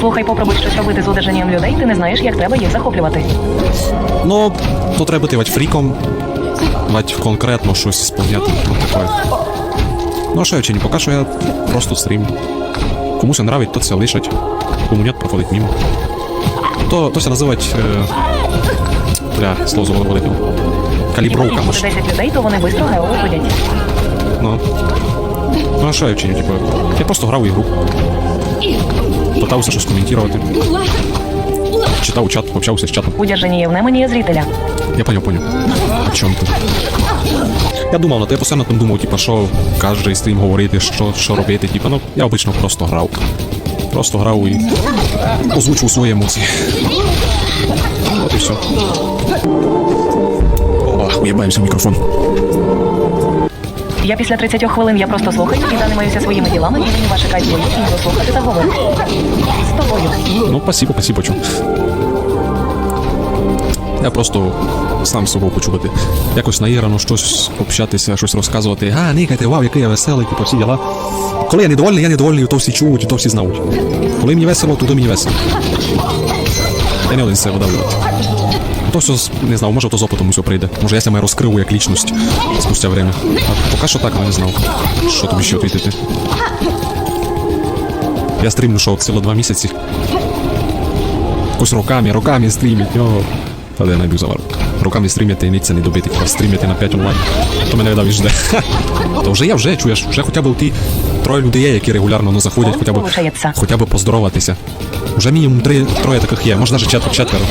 Слухай, попробуй щось робити з одержанням людей, ти не знаєш, як треба їх захоплювати. Ну, то треба бути вать фріком, вать конкретно щось сповняти ну. Ну, а що я чиню, поки що я просто стрім. Комусь не нравить, то це лишать. Кому нет, проходить мимо. То, то це називать. Е... Слово забув. Калібровка, Якщо 10 людей, то вони швидко гео виходять. Ну. Ну, а що я чиню, типу? Я просто грав в ігру. Питався щось коментувати. Читав чат, общався з чатом. Удержання є в немені зрителя. Я понял, понял. О чому ти? Я думав на те, я постійно там думав, типа, що каже стрім говорити, що, що робити. Типа, ну, я обично просто грав. Просто грав і озвучував свої емоції. От і все. О, уєбаємося в мікрофон. Я після 30 хвилин я просто слухаю і займаюся своїми ділами, і мені ваше кайф і слухати та говорити. З тобою. Ну, спасибо, спасибо, чу. Я просто сам з собою хочу бути. Якось наіграно щось общатися, щось розказувати. А, никайте, вау, який я веселий, типу всі діла. Коли я недовольний, я недовольний, то всі чують, то всі знають. Коли мені весело, то мені весело. Я не один себе видавлювати. То все, не знаю, може то з опитом усе прийде. Може я себе розкриву як лічність спустя время. А поки що так, але не знав. Що тобі ще відповідати. Я стрімлю, що ціло два місяці. Якось роками, роками стрімить, йо. Та де я найду завар. Роками стрімяти і ніця не добити, хіба стрімяти на 5 онлайн. То мене видав жде. То вже я вже чуєш, вже хоча б ті троє людей, є, які регулярно ну, заходять, хоча б, хоча б поздороватися. Уже мінімум три, троє таких є, може навіть четверо. четверо.